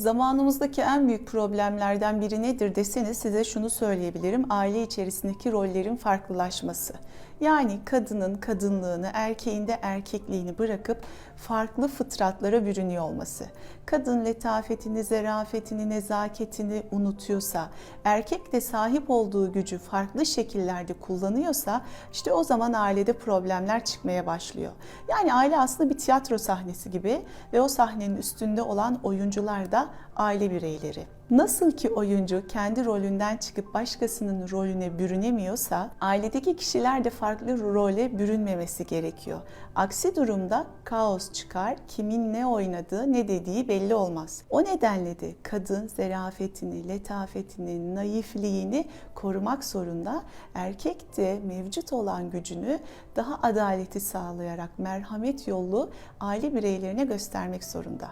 Zamanımızdaki en büyük problemlerden biri nedir deseniz size şunu söyleyebilirim. Aile içerisindeki rollerin farklılaşması. Yani kadının kadınlığını, erkeğin de erkekliğini bırakıp farklı fıtratlara bürünüyor olması. Kadın letafetini, zerafetini, nezaketini unutuyorsa, erkek de sahip olduğu gücü farklı şekillerde kullanıyorsa işte o zaman ailede problemler çıkmaya başlıyor. Yani aile aslında bir tiyatro sahnesi gibi ve o sahnenin üstünde olan oyuncular da aile bireyleri. Nasıl ki oyuncu kendi rolünden çıkıp başkasının rolüne bürünemiyorsa, ailedeki kişiler de farklı role bürünmemesi gerekiyor. Aksi durumda kaos çıkar, kimin ne oynadığı, ne dediği belli olmaz. O nedenle de kadın zerafetini, letafetini, naifliğini korumak zorunda. Erkek de mevcut olan gücünü daha adaleti sağlayarak merhamet yolu aile bireylerine göstermek zorunda.